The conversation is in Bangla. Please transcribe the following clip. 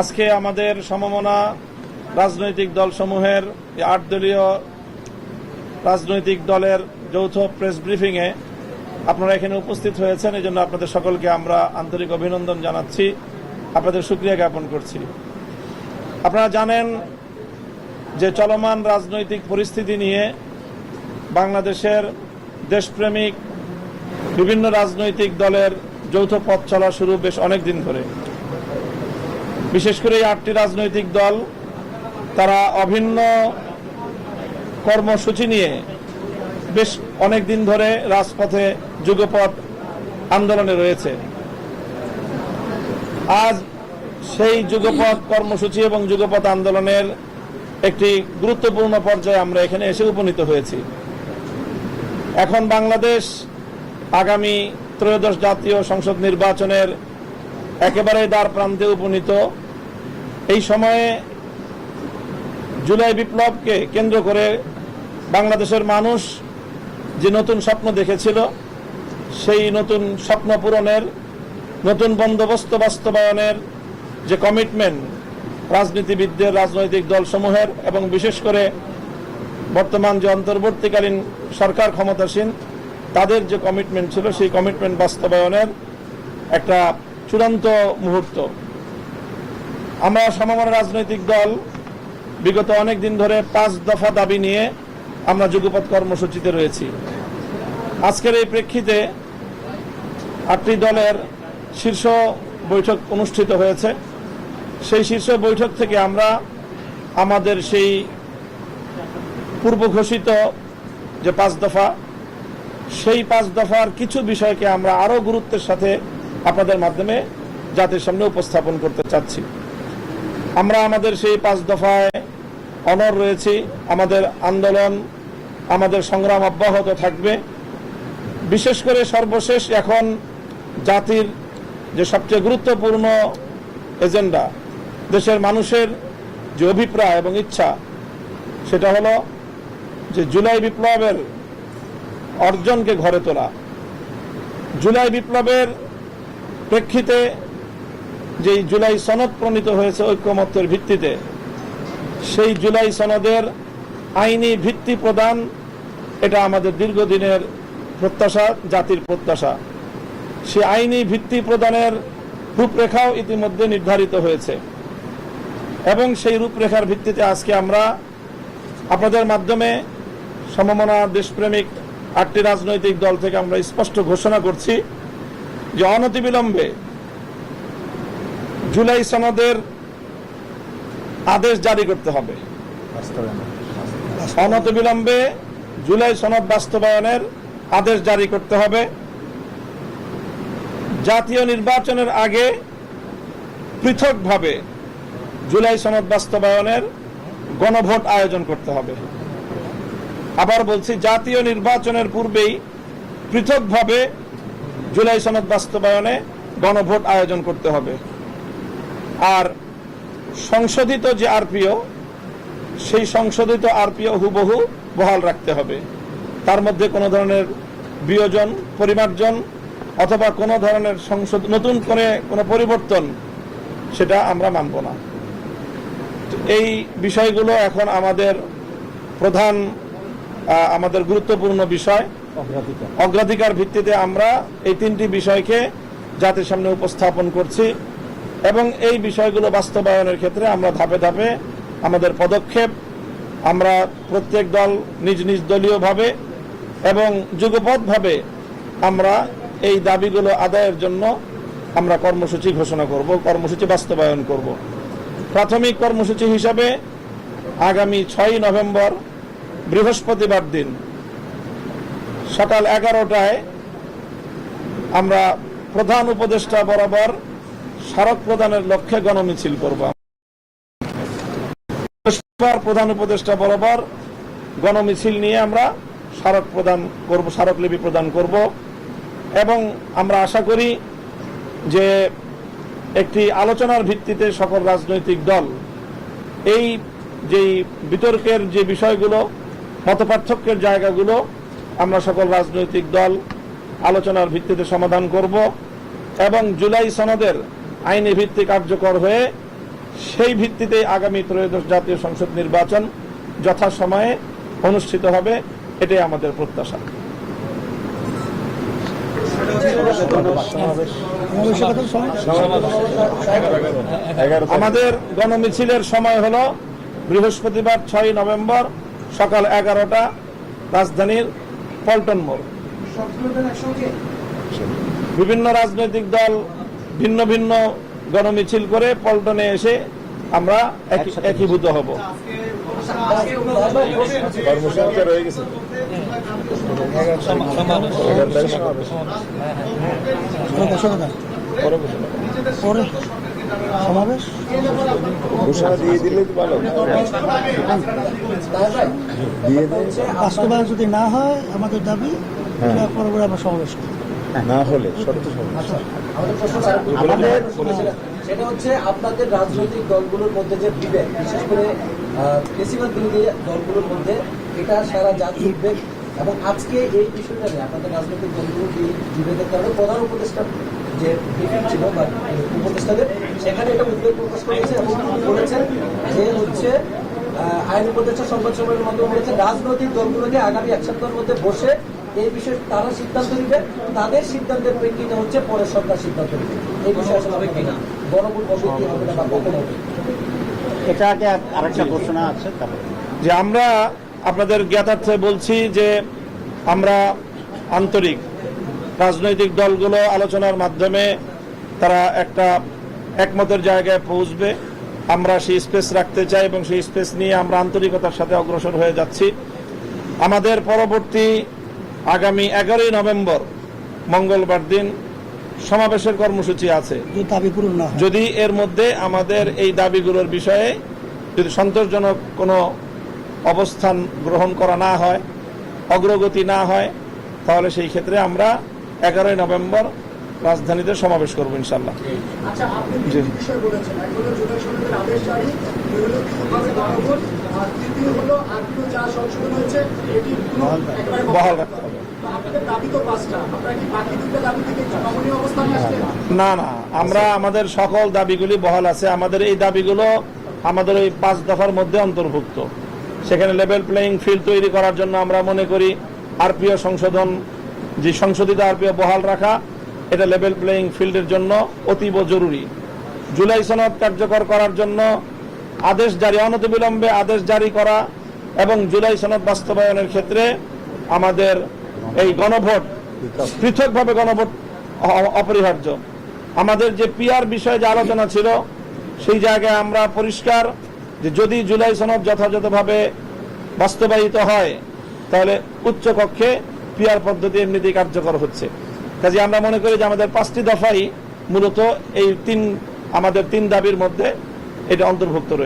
আজকে আমাদের সমমনা রাজনৈতিক দলসমূহের আট দলীয় রাজনৈতিক দলের যৌথ প্রেস ব্রিফিংয়ে আপনারা এখানে উপস্থিত হয়েছেন, এই জন্য আপনাদের সকলকে আমরা আন্তরিক অভিনন্দন জানাচ্ছি, আপনাদের সুক্রিয়া জ্ঞাপন করছি। আপনারা জানেন যে চলমান রাজনৈতিক পরিস্থিতি নিয়ে বাংলাদেশের দেশপ্রেমিক বিভিন্ন রাজনৈতিক দলের যৌথ পথ চলা শুরু বেশ অনেক দিন ধরে। বিশেষ করে আটটি রাজনৈতিক দল, তারা অভিন্ন কর্মসূচি নিয়ে বেশ অনেক দিন ধরে রাজপথে যুগপথ আন্দোলনে রয়েছে। আজ সেই যুগপথ কর্মসূচি এবং যুগপথ আন্দোলনের একটি গুরুত্বপূর্ণ পর্যায়ে আমরা এখানে এসে উপনীত হয়েছি। এখন বাংলাদেশ আগামী ত্রয়োদশ জাতীয় সংসদ নির্বাচনের একেবারে দ্বার প্রান্তে উপনীত। এই সময়ে জুলাই বিপ্লবকে কেন্দ্র করে বাংলাদেশের মানুষ যে নতুন স্বপ্ন দেখেছিল, সেই নতুন স্বপ্ন পূরণের, নতুন বন্দোবস্ত বাস্তবায়নের যে কমিটমেন্ট রাজনীতিবিদদের, রাজনৈতিক দলসমূহের এবং বিশেষ করে বর্তমান যে অন্তর্বর্তীকালীন সরকার ক্ষমতাসীন, তাদের যে কমিটমেন্ট ছিল, সেই কমিটমেন্ট বাস্তবায়নের একটা চূড়ান্ত মুহূর্ত। আমরা সমমনা রাজনৈতিক দল বিগত অনেক দিন ধরে পাঁচ দফা দাবি নিয়ে আমরা যুগপৎ কর্মসূচিতে রয়েছি। আজকের এই প্রেক্ষিতে আটটি দলের শীর্ষ বৈঠক অনুষ্ঠিত হয়েছে। সেই শীর্ষ বৈঠক থেকে আমরা আমাদের সেই পূর্ব ঘোষিত যে পাঁচ দফা, সেই পাঁচ দফার কিছু বিষয়কে আমরা আরও গুরুত্বের সাথে আপনাদের মাধ্যমে জাতির সামনে উপস্থাপন করতে চাচ্ছি। আমরা আমাদের সেই পাঁচ দফায় অনর রয়েছি। আমাদের আন্দোলন, আমাদের সংগ্রাম অব্যাহত থাকবে। বিশেষ করে সর্বশেষ এখন জাতির যে সবচেয়ে গুরুত্বপূর্ণ এজেন্ডা, দেশের মানুষের যে অভিপ্রায় এবং ইচ্ছা, সেটা হলো যে জুলাই বিপ্লবের অর্জনকে ঘরে তোলা। জুলাই বিপ্লবের প্রেক্ষিতে যে জুলাই সনদ প্রণীত হয়েছে ঐক্যমত্যের ভিত্তিতে, সেই জুলাই সনদের আইনি ভিত্তি প্রদান, এটা আমাদের দীর্ঘদিনের প্রত্যাশা, জাতির প্রত্যাশা। সে আইনি ভিত্তি প্রদানের রূপরেখাও ইতিমধ্যে নির্ধারিত হয়েছে। এবং সেই রূপরেখার ভিত্তিতে আজকে আমরা আপনাদের মাধ্যমে সমমনা দেশপ্রেমিক আটটি রাজনৈতিক দল থেকে আমরা স্পষ্ট ঘোষণা করছি যে অনতিবিলম্বে জুলাই সনদের আদেশ জারি করতে হবে। অনতিবিলম্বে জুলাই সনদ বাস্তবায়নের আদেশ জারি করতে হবে। জাতীয় নির্বাচনের আগে পৃথকভাবে জুলাই সনদ বাস্তবায়নের গণভোট আয়োজন করতে হবে। আবার বলছি, জাতীয় নির্বাচনের পূর্বেই পৃথকভাবে জুলাই সনদ বাস্তবায়নে গণভোট আয়োজন করতে হবে। আর সংশোধিত যে আরপিও সেই সংশোধিত আরপিও হুবহু বহাল রাখতে হবে। তার মধ্যে কোনো ধরনের বিয়োজন পরিমার্জন অথবা কোনো ধরনের সংশোধ নতুন করে কোনো পরিবর্তন সেটা আমরা মানব না। তো এই বিষয়গুলো এখন আমাদের প্রধান আমাদের গুরুত্বপূর্ণ বিষয়। অগ্রাধিকার ভিত্তিতে আমরা এই তিনটি বিষয়কে জাতির সামনে উপস্থাপন করছি। এবং এই বিষয়গুলো বাস্তবায়নের ক্ষেত্রে আমরা ধাপে ধাপে আমাদের পদক্ষেপ, আমরা প্রত্যেক দল নিজ নিজ দলীয়ভাবে এবং যুগপথভাবে আমরা এই দাবিগুলো আদায়ের জন্য আমরা কর্মসূচি ঘোষণা করব, কর্মসূচি বাস্তবায়ন করব। প্রাথমিক কর্মসূচি হিসাবে আগামী ছয় নভেম্বর, বৃহস্পতিবার দিন, সকাল এগারোটায় আমরা প্রধান উপদেষ্টা বরাবর স্মারক প্রদানের লক্ষ্যে গণমিছিল করব প্রধান উপদেষ্টা বরাবর গণমিছিল নিয়ে আমরা স্মারক প্রদান করব স্মারকলিপি প্রদান করব এবং আমরা আশা করি যে একটি আলোচনার ভিত্তিতে সকল রাজনৈতিক দল এই যেই বিতর্কের যে বিষয়গুলো, মতপার্থক্যের জায়গাগুলো আমরা সকল রাজনৈতিক দল আলোচনার ভিত্তিতে সমাধান করব এবং জুলাই সনদের আইনি ভিত্তি কার্যকর হয়ে সেই ভিত্তিতে আগামী ত্রয়োদশ জাতীয় সংসদ নির্বাচন যথাসময়ে অনুষ্ঠিত হবে, এটাই আমাদের প্রত্যাশা। আমাদের গণমিছিলের সময় হল বৃহস্পতিবার ছয় নভেম্বর সকাল এগারোটা, রাজধানীর পল্টন মোড়। বিভিন্ন রাজনৈতিক দল ভিন্ন ভিন্ন গণমিছিল করে পল্টনে এসে আমরা একী- একীভূত হব। সমাবেশ ঘোষণা দিয়ে দিলে ভালো। দিয়ে বাস্তবায়ন যদি না হয় আমাদের দাবি এটার পরে আমরা সমাবেশ করব। না হলে আমাদের, সেটা হচ্ছে আপনাদের রাজনৈতিক দলগুলোর মধ্যে যে বিভেদ, বিশেষ করে বেশিরভাগ বিরোধী দলগুলোর মধ্যে এটা সারা জাতি উদ্বেগ। এবং আজকে এই বিষয়টা নিয়ে আপনাদের রাজনৈতিক বিভেদের কারণে প্রধান উপদেষ্টা যে ব্রিফিং ছিল বা উপদেষ্টাদের, সেখানে এটা উদ্বেগ প্রকাশ করেছে এবং বলেছেন যে হচ্ছে আইন উপদেষ্টা সংবাদ সম্মেলনের মাধ্যমে বলেছে রাজনৈতিক দলগুলোকে আগামী এক সপ্তাহের মধ্যে বসে এই বিষয়ে তারা সিদ্ধান্ত নিবে তাদের সিদ্ধান্তের প্রেক্ষিতে হচ্ছে পরের সরকার সিদ্ধান্ত নিবে। এই বিষয়ে আসলে হবে কিনা? গণভোট হবে কি হবে না বা কখন হবে? এটা আগে আরেকটা ঘোষণা আছে যে আমরা আপনাদের জ্ঞাতার্থে বলছি যে আমরা আন্তরিক রাজনৈতিক দলগুলো আলোচনার মাধ্যমে তারা একটা একমতের জায়গায় পৌঁছবে। আমরা সেই স্পেস রাখতে চাই এবং সেই স্পেস নিয়ে আমরা আন্তরিকতার সাথে অগ্রসর হয়ে যাচ্ছি। আমাদের পরবর্তী আগামী এগারোই নভেম্বর মঙ্গলবার দিন সমাবেশের কর্মসূচি আছে। যদি দাবি পূরণ না যদি এর মধ্যে আমাদের এই দাবিগুলোর বিষয়ে যদি সন্তোষজনক কোনো অবস্থান গ্রহণ করা না হয় অগ্রগতি না হয় তাহলে সেই ক্ষেত্রে আমরা এগারোই নভেম্বর রাজধানীতে সমাবেশ করব ইনশাল্লাহ আচ্ছা বহাল রাখতে না না, আমরা আমাদের সকল দাবিগুলি বহাল আছে। আমাদের এই দাবিগুলো আমাদের ওই পাঁচ দফার মধ্যে অন্তর্ভুক্ত। সেখানে লেভেল প্লেয়িং ফিল্ড তৈরি করার জন্য আমরা মনে করি আরপিও সংশোধন, যে সংশোধিত আরপিও বহাল রাখা, এটা লেভেল প্লেয়িং ফিল্ডের জন্য অতীব জরুরি। জুলাই সনদ কার্যকর করার জন্য আদেশ জারি, অনতিবিলম্বে আদেশ জারি করা এবং জুলাই সনদ বাস্তবায়নের ক্ষেত্রে আমাদের এই গণভোট, পৃথকভাবে গণভোট অপরিহার্য। আমাদের যে পিয়ার বিষয়ে যে আলোচনা ছিল, সেই জায়গায় আমরা পরিষ্কার যে যদি জুলাই সনদ যথাযথভাবে বাস্তবায়িত হয়, তাহলে উচ্চ কক্ষে পিআর পদ্ধতি এমনিতেই কার্যকর হচ্ছে। কাজে আমরা মনে করি যে আমাদের পাঁচটি দফাই মূলত এই তিন, আমাদের তিন দাবির মধ্যে এটা অন্তর্ভুক্ত রয়েছে।